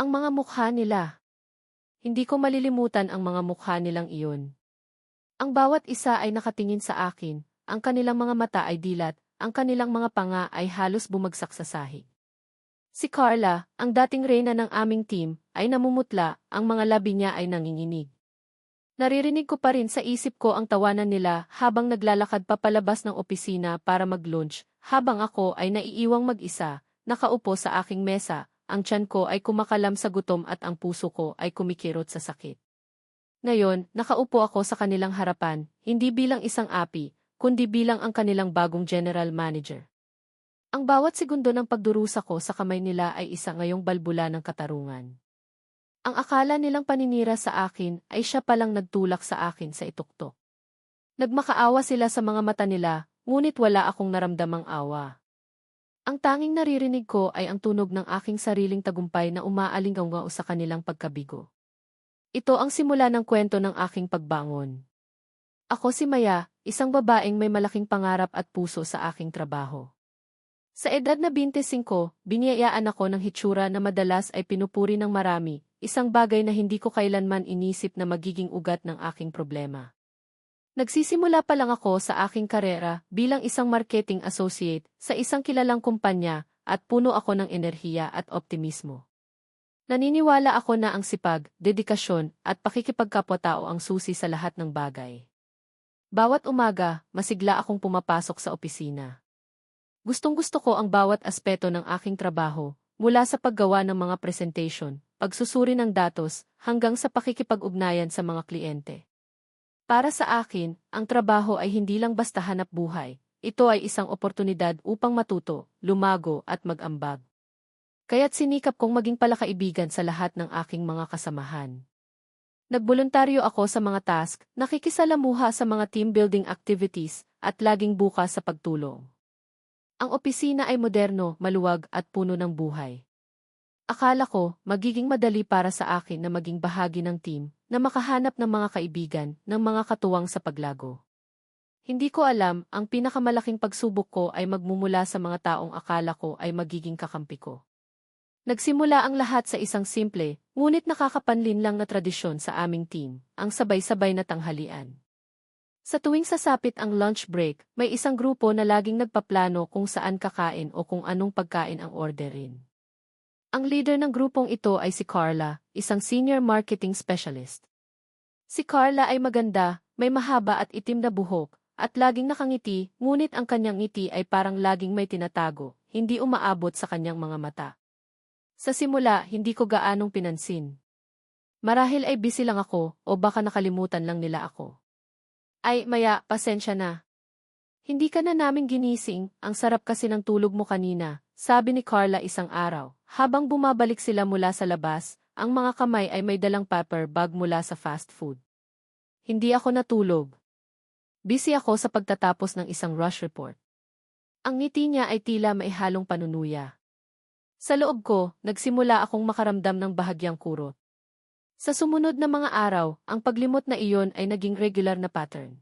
Ang mga mukha nila. Hindi ko malilimutan ang mga mukha nilang iyon. Ang bawat isa ay nakatingin sa akin, ang kanilang mga mata ay dilat, ang kanilang mga panga ay halos bumagsak sa sahig. Si Carla, ang dating reyna ng aming team, ay namumutla, ang mga labi niya ay nanginginig. Naririnig ko pa rin sa isip ko ang tawanan nila habang naglalakad papalabas ng opisina para mag-lunch, habang ako ay naiiwang mag-isa, nakaupo sa aking mesa, ang tiyan ko ay kumakalam sa gutom at ang puso ko ay kumikirot sa sakit. Ngayon, nakaupo ako sa kanilang harapan, hindi bilang isang api, kundi bilang ang kanilang bagong general manager. Ang bawat segundo ng pagdurusa ko sa kamay nila ay isa ngayong balbula ng katarungan. Ang akala nilang paninira sa akin ay siya palang nagtulak sa akin sa ituktok. Nagmakaawa sila sa mga mata nila, ngunit wala akong naramdamang awa. Ang tanging naririnig ko ay ang tunog ng aking sariling tagumpay na umaalingaw sa kanilang pagkabigo. Ito ang simula ng kwento ng aking pagbangon. Ako si Maya, isang babaeng may malaking pangarap at puso sa aking trabaho. Sa edad na 25, biniyayaan ako ng hitsura na madalas ay pinupuri ng marami, isang bagay na hindi ko kailanman inisip na magiging ugat ng aking problema. Nagsisimula pa lang ako sa aking karera bilang isang marketing associate sa isang kilalang kumpanya at puno ako ng enerhiya at optimismo. Naniniwala ako na ang sipag, dedikasyon at pakikipagkapwa-tao ang susi sa lahat ng bagay. Bawat umaga, masigla akong pumapasok sa opisina. Gustong gusto ko ang bawat aspeto ng aking trabaho, mula sa paggawa ng mga presentation, pagsusuri ng datos, hanggang sa pakikipag-ugnayan sa mga kliyente. Para sa akin, ang trabaho ay hindi lang basta hanap buhay, ito ay isang oportunidad upang matuto, lumago at mag-ambag. Kaya't sinikap kong maging palakaibigan sa lahat ng aking mga kasamahan. Nagboluntaryo ako sa mga task, nakikisalamuha sa mga team building activities, at laging bukas sa pagtulong. Ang opisina ay moderno, maluwag at puno ng buhay. Akala ko, magiging madali para sa akin na maging bahagi ng team, na makahanap ng mga kaibigan, ng mga katuwang sa paglago. Hindi ko alam, ang pinakamalaking pagsubok ko ay magmumula sa mga taong akala ko ay magiging kakampi ko. Nagsimula ang lahat sa isang simple, ngunit nakakapanlin lang na tradisyon sa aming team, ang sabay-sabay na tanghalian. Sa tuwing sasapit ang lunch break, may isang grupo na laging nagpaplano kung saan kakain o kung anong pagkain ang orderin. Ang leader ng grupong ito ay si Carla, isang senior marketing specialist. Si Carla ay maganda, may mahaba at itim na buhok, at laging nakangiti, ngunit ang kanyang ngiti ay parang laging may tinatago, hindi umaabot sa kanyang mga mata. Sa simula, hindi ko gaanong pinansin. Marahil ay busy lang ako, o baka nakalimutan lang nila ako. Ay, Maya, pasensya na. Hindi ka na namin ginising, ang sarap kasi ng tulog mo kanina, sabi ni Carla isang araw. Habang bumabalik sila mula sa labas, ang mga kamay ay may dalang paper bag mula sa fast food. Hindi ako natulog. Busy ako sa pagtatapos ng isang rush report. Ang ngiti niya ay tila may halong panunuya. Sa loob ko, nagsimula akong makaramdam ng bahagyang kurot. Sa sumunod na mga araw, ang paglimot na iyon ay naging regular na pattern.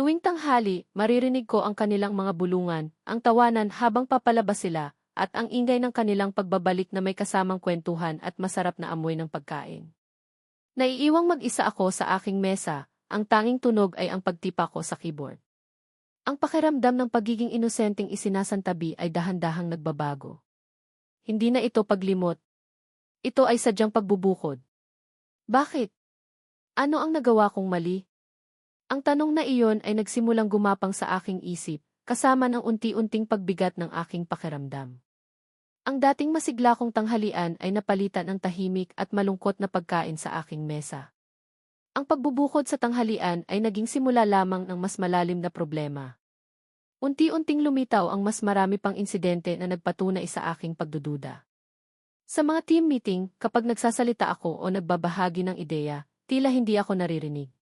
Tuwing tanghali, maririnig ko ang kanilang mga bulungan, ang tawanan habang papalabas sila, at ang ingay ng kanilang pagbabalik na may kasamang kwentuhan at masarap na amoy ng pagkain. Naiiwang mag-isa ako sa aking mesa, ang tanging tunog ay ang pagtipa ko sa keyboard. Ang pakiramdam ng pagiging inosenteng isinasantabi ay dahan-dahang nagbabago. Hindi na ito paglimot. Ito ay sadyang pagbubukod. Bakit? Ano ang nagawa kong mali? Ang tanong na iyon ay nagsimulang gumapang sa aking isip, kasama ng unti-unting pagbigat ng aking pakiramdam. Ang dating masigla kong tanghalian ay napalitan ng tahimik at malungkot na pagkain sa aking mesa. Ang pagbubukod sa tanghalian ay naging simula lamang ng mas malalim na problema. Unti-unting lumitaw ang mas marami pang insidente na nagpatunay sa aking pagdududa. Sa mga team meeting, kapag nagsasalita ako o nagbabahagi ng ideya, tila hindi ako naririnig.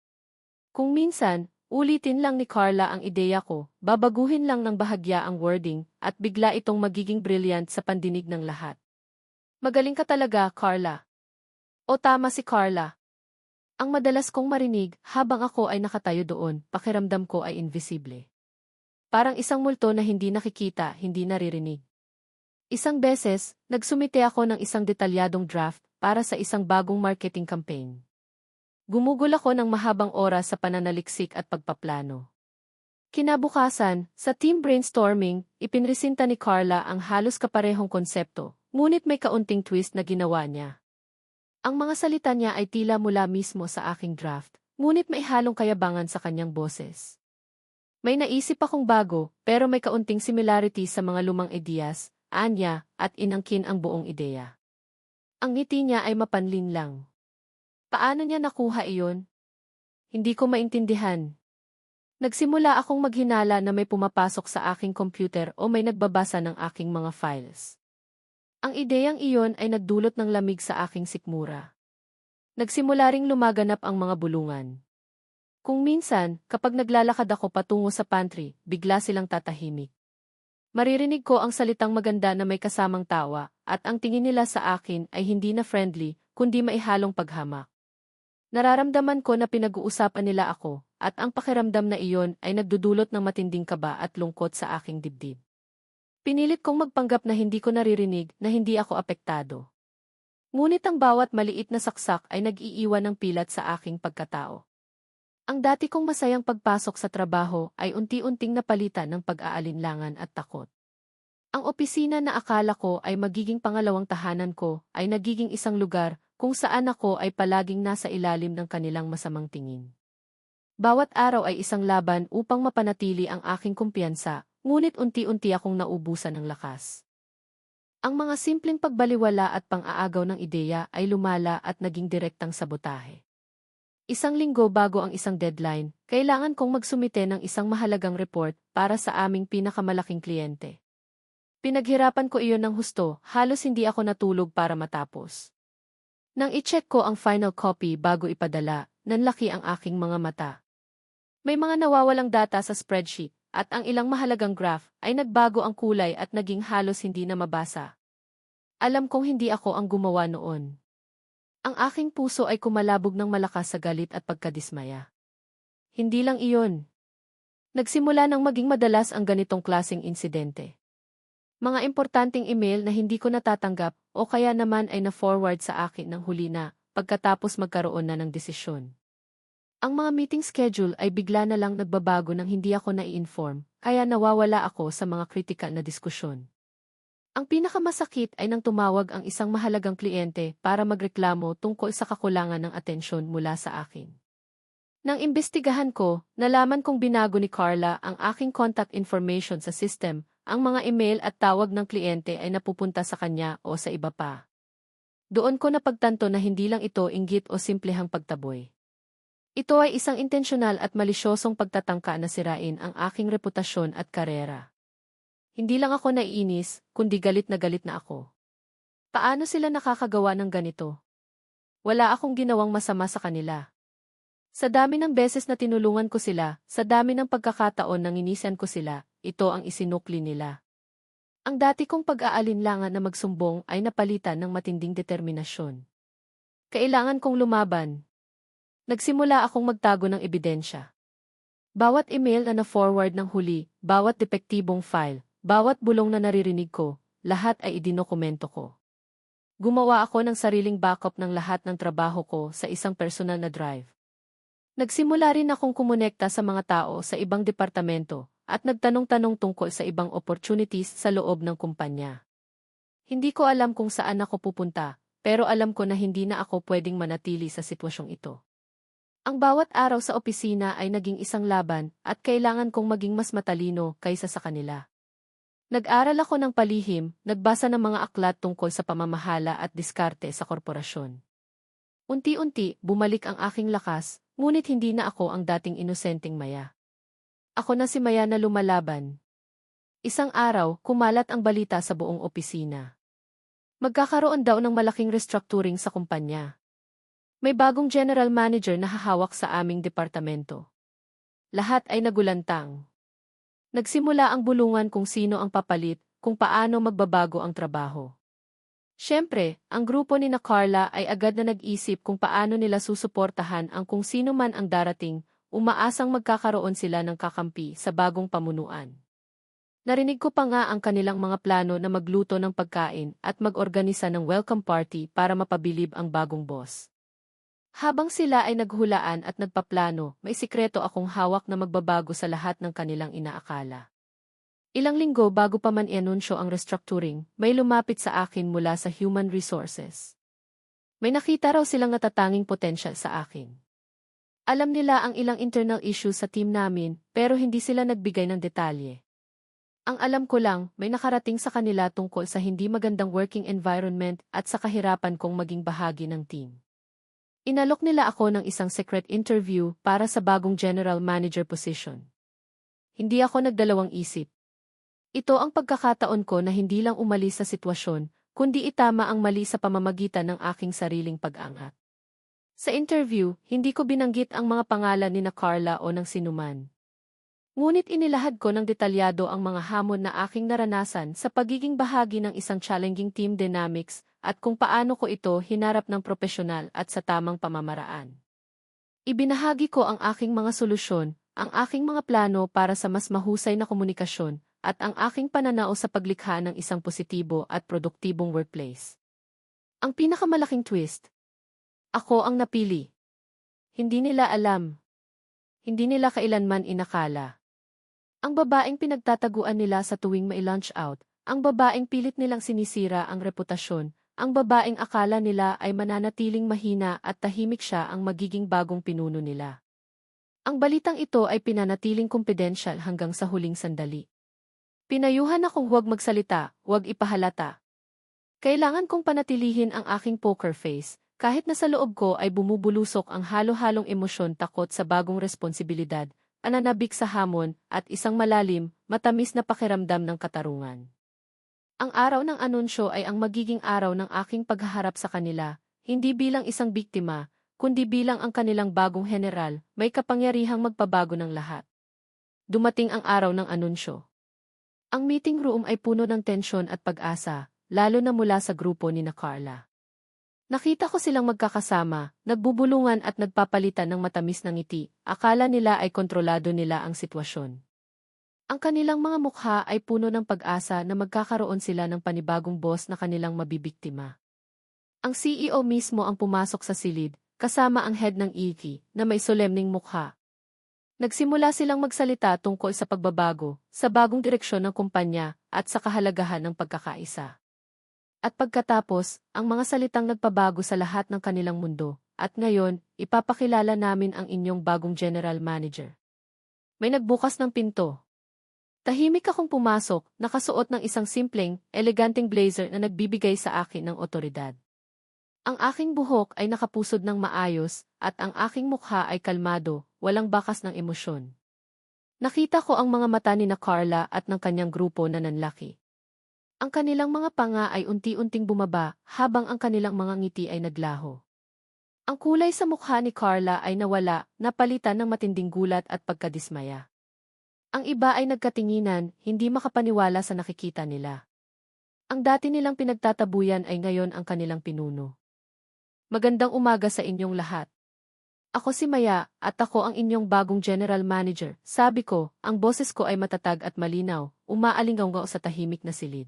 Kung minsan, Ulitin lang ni Carla ang ideya ko, babaguhin lang ng bahagya ang wording, at bigla itong magiging brilliant sa pandinig ng lahat. Magaling ka talaga, Carla. O tama si Carla. Ang madalas kong marinig habang ako ay nakatayo doon, pakiramdam ko ay invisible. Parang isang multo na hindi nakikita, hindi naririnig. Isang beses, nagsumite ako ng isang detalyadong draft para sa isang bagong marketing campaign. Gumugol ako ng mahabang oras sa pananaliksik at pagpaplano. Kinabukasan, sa team brainstorming, ipinresinta ni Carla ang halos kaparehong konsepto, ngunit may kaunting twist na ginawa niya. Ang mga salita niya ay tila mula mismo sa aking draft, ngunit may halong kayabangan sa kanyang boses. May naisip akong bago, pero may kaunting similarity sa mga lumang ideas, anya, at inangkin ang buong ideya. Ang ngiti niya ay mapanlin lang. Paano niya nakuha iyon? Hindi ko maintindihan. Nagsimula akong maghinala na may pumapasok sa aking computer o may nagbabasa ng aking mga files. Ang ideyang iyon ay nagdulot ng lamig sa aking sikmura. Nagsimula ring lumaganap ang mga bulungan. Kung minsan, kapag naglalakad ako patungo sa pantry, bigla silang tatahimik. Maririnig ko ang salitang maganda na may kasamang tawa, at ang tingin nila sa akin ay hindi na friendly, kundi maihalong paghamak. Nararamdaman ko na pinag-uusapan nila ako, at ang pakiramdam na iyon ay nagdudulot ng matinding kaba at lungkot sa aking dibdib. Pinilit kong magpanggap na hindi ko naririnig na hindi ako apektado. Ngunit ang bawat maliit na saksak ay nag-iiwan ng pilat sa aking pagkatao. Ang dati kong masayang pagpasok sa trabaho ay unti-unting napalitan ng pag-aalinlangan at takot. Ang opisina na akala ko ay magiging pangalawang tahanan ko ay nagiging isang lugar kung saan ako ay palaging nasa ilalim ng kanilang masamang tingin. Bawat araw ay isang laban upang mapanatili ang aking kumpiyansa, ngunit unti-unti akong naubusan ng lakas. Ang mga simpleng pagbaliwala at pang-aagaw ng ideya ay lumala at naging direktang sabotahe. Isang linggo bago ang isang deadline, kailangan kong magsumite ng isang mahalagang report para sa aming pinakamalaking kliyente. Pinaghirapan ko iyon ng husto, halos hindi ako natulog para matapos. Nang i-check ko ang final copy bago ipadala, nanlaki ang aking mga mata. May mga nawawalang data sa spreadsheet, at ang ilang mahalagang graph ay nagbago ang kulay at naging halos hindi na mabasa. Alam kong hindi ako ang gumawa noon. Ang aking puso ay kumalabog ng malakas sa galit at pagkadismaya. Hindi lang iyon. Nagsimula nang maging madalas ang ganitong klasing insidente. Mga importanteng email na hindi ko natatanggap o kaya naman ay na-forward sa akin ng huli na pagkatapos magkaroon na ng desisyon. Ang mga meeting schedule ay bigla na lang nagbabago nang hindi ako nai-inform, kaya nawawala ako sa mga kritikal na diskusyon. Ang pinakamasakit ay nang tumawag ang isang mahalagang kliyente para magreklamo tungkol sa kakulangan ng atensyon mula sa akin. Nang imbestigahan ko, nalaman kong binago ni Carla ang aking contact information sa system ang mga email at tawag ng kliyente ay napupunta sa kanya o sa iba pa. Doon ko napagtanto na hindi lang ito inggit o simplehang pagtaboy. Ito ay isang intensyonal at malisyosong pagtatangka na sirain ang aking reputasyon at karera. Hindi lang ako naiinis, kundi galit na galit na ako. Paano sila nakakagawa ng ganito? Wala akong ginawang masama sa kanila. Sa dami ng beses na tinulungan ko sila, sa dami ng pagkakataon nang inisan ko sila, ito ang isinukli nila. Ang dati kong pag-aalinlangan na magsumbong ay napalitan ng matinding determinasyon. Kailangan kong lumaban. Nagsimula akong magtago ng ebidensya. Bawat email na na-forward ng huli, bawat depektibong file, bawat bulong na naririnig ko, lahat ay idinokumento ko. Gumawa ako ng sariling backup ng lahat ng trabaho ko sa isang personal na drive. Nagsimula rin akong kumonekta sa mga tao sa ibang departamento, at nagtanong-tanong tungkol sa ibang opportunities sa loob ng kumpanya. Hindi ko alam kung saan ako pupunta, pero alam ko na hindi na ako pwedeng manatili sa sitwasyong ito. Ang bawat araw sa opisina ay naging isang laban at kailangan kong maging mas matalino kaysa sa kanila. Nag-aral ako ng palihim, nagbasa ng mga aklat tungkol sa pamamahala at diskarte sa korporasyon. Unti-unti, bumalik ang aking lakas, ngunit hindi na ako ang dating inosenteng maya. Ako na si Maya na lumalaban. Isang araw, kumalat ang balita sa buong opisina. Magkakaroon daw ng malaking restructuring sa kumpanya. May bagong general manager na hahawak sa aming departamento. Lahat ay nagulantang. Nagsimula ang bulungan kung sino ang papalit, kung paano magbabago ang trabaho. Siyempre, ang grupo ni na Carla ay agad na nag-isip kung paano nila susuportahan ang kung sino man ang darating umaasang magkakaroon sila ng kakampi sa bagong pamunuan. Narinig ko pa nga ang kanilang mga plano na magluto ng pagkain at mag-organisa ng welcome party para mapabilib ang bagong boss. Habang sila ay naghulaan at nagpaplano, may sikreto akong hawak na magbabago sa lahat ng kanilang inaakala. Ilang linggo bago pa man ianunsyo ang restructuring, may lumapit sa akin mula sa Human Resources. May nakita raw silang natatanging potensyal sa akin. Alam nila ang ilang internal issues sa team namin, pero hindi sila nagbigay ng detalye. Ang alam ko lang, may nakarating sa kanila tungkol sa hindi magandang working environment at sa kahirapan kong maging bahagi ng team. Inalok nila ako ng isang secret interview para sa bagong general manager position. Hindi ako nagdalawang isip. Ito ang pagkakataon ko na hindi lang umalis sa sitwasyon, kundi itama ang mali sa pamamagitan ng aking sariling pag-angat. Sa interview, hindi ko binanggit ang mga pangalan ni na Carla o ng sinuman. Ngunit inilahad ko ng detalyado ang mga hamon na aking naranasan sa pagiging bahagi ng isang challenging team dynamics at kung paano ko ito hinarap ng profesional at sa tamang pamamaraan. Ibinahagi ko ang aking mga solusyon, ang aking mga plano para sa mas mahusay na komunikasyon, at ang aking pananao sa paglikha ng isang positibo at produktibong workplace. Ang pinakamalaking twist. Ako ang napili. Hindi nila alam. Hindi nila kailanman inakala. Ang babaeng pinagtataguan nila sa tuwing may lunch out, ang babaeng pilit nilang sinisira ang reputasyon, ang babaeng akala nila ay mananatiling mahina at tahimik siya ang magiging bagong pinuno nila. Ang balitang ito ay pinanatiling kumpidensyal hanggang sa huling sandali. Pinayuhan akong huwag magsalita, huwag ipahalata. Kailangan kong panatilihin ang aking poker face, kahit na sa loob ko ay bumubulusok ang halo-halong emosyon takot sa bagong responsibilidad, ananabik sa hamon, at isang malalim, matamis na pakiramdam ng katarungan. Ang araw ng anunsyo ay ang magiging araw ng aking paghaharap sa kanila, hindi bilang isang biktima, kundi bilang ang kanilang bagong general, may kapangyarihang magpabago ng lahat. Dumating ang araw ng anunsyo. Ang meeting room ay puno ng tensyon at pag-asa, lalo na mula sa grupo ni na Carla. Nakita ko silang magkakasama, nagbubulungan at nagpapalitan ng matamis ng ngiti, akala nila ay kontrolado nila ang sitwasyon. Ang kanilang mga mukha ay puno ng pag-asa na magkakaroon sila ng panibagong boss na kanilang mabibiktima. Ang CEO mismo ang pumasok sa silid, kasama ang head ng EV, na may solemning mukha. Nagsimula silang magsalita tungkol sa pagbabago, sa bagong direksyon ng kumpanya, at sa kahalagahan ng pagkakaisa. At pagkatapos, ang mga salitang nagpabago sa lahat ng kanilang mundo, at ngayon, ipapakilala namin ang inyong bagong general manager. May nagbukas ng pinto. Tahimik akong pumasok, nakasuot ng isang simpleng, eleganteng blazer na nagbibigay sa akin ng otoridad. Ang aking buhok ay nakapusod ng maayos, at ang aking mukha ay kalmado, walang bakas ng emosyon. Nakita ko ang mga mata ni na Carla at ng kanyang grupo na nanlaki. Ang kanilang mga panga ay unti-unting bumaba habang ang kanilang mga ngiti ay naglaho. Ang kulay sa mukha ni Carla ay nawala, napalitan ng matinding gulat at pagkadismaya. Ang iba ay nagkatinginan, hindi makapaniwala sa nakikita nila. Ang dati nilang pinagtatabuyan ay ngayon ang kanilang pinuno. Magandang umaga sa inyong lahat. Ako si Maya, at ako ang inyong bagong general manager. Sabi ko, ang boses ko ay matatag at malinaw, umaalingaw sa tahimik na silid.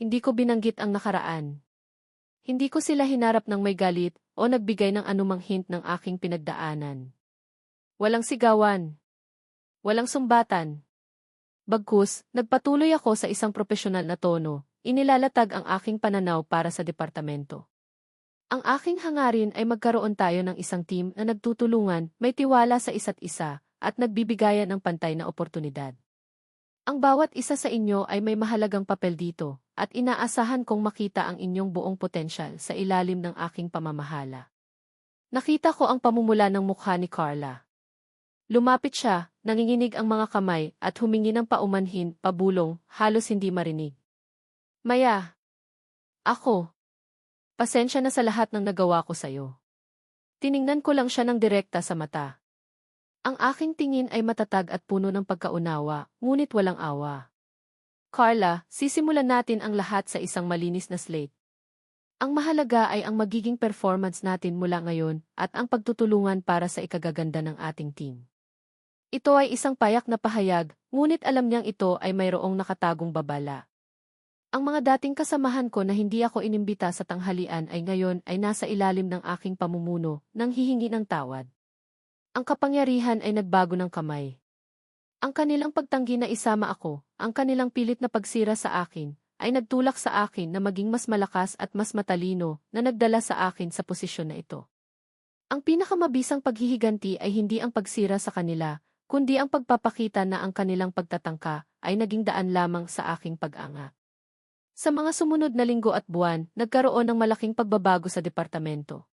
Hindi ko binanggit ang nakaraan. Hindi ko sila hinarap ng may galit o nagbigay ng anumang hint ng aking pinagdaanan. Walang sigawan. Walang sumbatan. Bagkus, nagpatuloy ako sa isang profesional na tono, inilalatag ang aking pananaw para sa departamento. Ang aking hangarin ay magkaroon tayo ng isang team na nagtutulungan, may tiwala sa isa't isa, at nagbibigayan ng pantay na oportunidad. Ang bawat isa sa inyo ay may mahalagang papel dito, at inaasahan kong makita ang inyong buong potensyal sa ilalim ng aking pamamahala. Nakita ko ang pamumula ng mukha ni Carla. Lumapit siya, nanginginig ang mga kamay, at humingi ng paumanhin, pabulong, halos hindi marinig. Maya. Ako. Pasensya na sa lahat ng nagawa ko sa'yo. Tiningnan ko lang siya ng direkta sa mata. Ang aking tingin ay matatag at puno ng pagkaunawa, ngunit walang awa. Carla, sisimulan natin ang lahat sa isang malinis na slate. Ang mahalaga ay ang magiging performance natin mula ngayon at ang pagtutulungan para sa ikagaganda ng ating team. Ito ay isang payak na pahayag, ngunit alam niyang ito ay mayroong nakatagong babala. Ang mga dating kasamahan ko na hindi ako inimbita sa tanghalian ay ngayon ay nasa ilalim ng aking pamumuno nang hihingi ng tawad. Ang kapangyarihan ay nagbago ng kamay. Ang kanilang pagtanggi na isama ako, ang kanilang pilit na pagsira sa akin, ay nagtulak sa akin na maging mas malakas at mas matalino na nagdala sa akin sa posisyon na ito. Ang pinakamabisang paghihiganti ay hindi ang pagsira sa kanila, kundi ang pagpapakita na ang kanilang pagtatangka ay naging daan lamang sa aking pag-anga. Sa mga sumunod na linggo at buwan, nagkaroon ng malaking pagbabago sa departamento.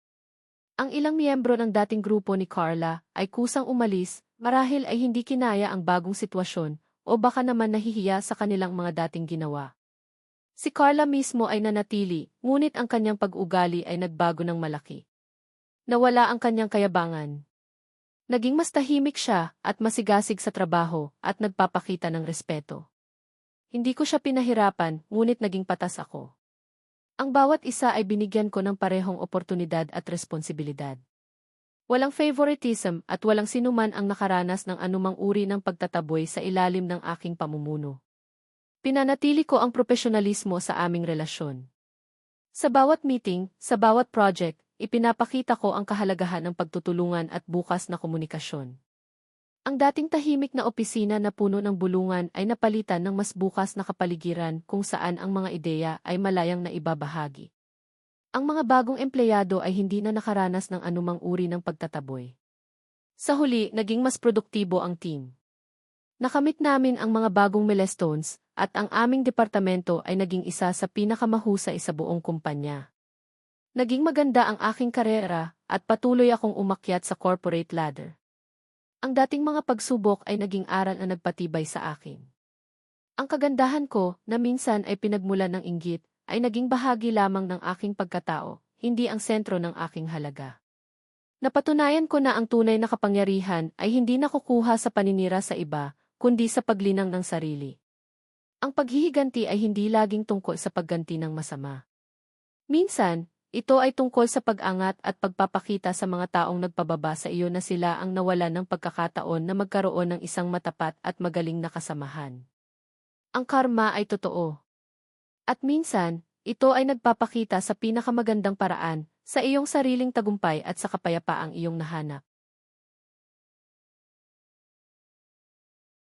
Ang ilang miyembro ng dating grupo ni Carla ay kusang umalis, marahil ay hindi kinaya ang bagong sitwasyon o baka naman nahihiya sa kanilang mga dating ginawa. Si Carla mismo ay nanatili, ngunit ang kanyang pag-ugali ay nagbago ng malaki. Nawala ang kanyang kayabangan. Naging mas tahimik siya at masigasig sa trabaho at nagpapakita ng respeto. Hindi ko siya pinahirapan, ngunit naging patas ako. Ang bawat isa ay binigyan ko ng parehong oportunidad at responsibilidad. Walang favoritism at walang sinuman ang nakaranas ng anumang uri ng pagtataboy sa ilalim ng aking pamumuno. Pinanatili ko ang profesionalismo sa aming relasyon. Sa bawat meeting, sa bawat project, ipinapakita ko ang kahalagahan ng pagtutulungan at bukas na komunikasyon. Ang dating tahimik na opisina na puno ng bulungan ay napalitan ng mas bukas na kapaligiran kung saan ang mga ideya ay malayang na ibabahagi. Ang mga bagong empleyado ay hindi na nakaranas ng anumang uri ng pagtataboy. Sa huli, naging mas produktibo ang team. Nakamit namin ang mga bagong milestones at ang aming departamento ay naging isa sa pinakamahusay sa buong kumpanya. Naging maganda ang aking karera at patuloy akong umakyat sa corporate ladder. Ang dating mga pagsubok ay naging aral na nagpatibay sa akin. Ang kagandahan ko, na minsan ay pinagmulan ng inggit, ay naging bahagi lamang ng aking pagkatao, hindi ang sentro ng aking halaga. Napatunayan ko na ang tunay na kapangyarihan ay hindi nakukuha sa paninira sa iba, kundi sa paglinang ng sarili. Ang paghihiganti ay hindi laging tungkol sa pagganti ng masama. Minsan, ito ay tungkol sa pag-angat at pagpapakita sa mga taong nagpababa sa iyo na sila ang nawalan ng pagkakataon na magkaroon ng isang matapat at magaling na kasamahan. Ang karma ay totoo. At minsan, ito ay nagpapakita sa pinakamagandang paraan sa iyong sariling tagumpay at sa kapayapaang iyong nahanap.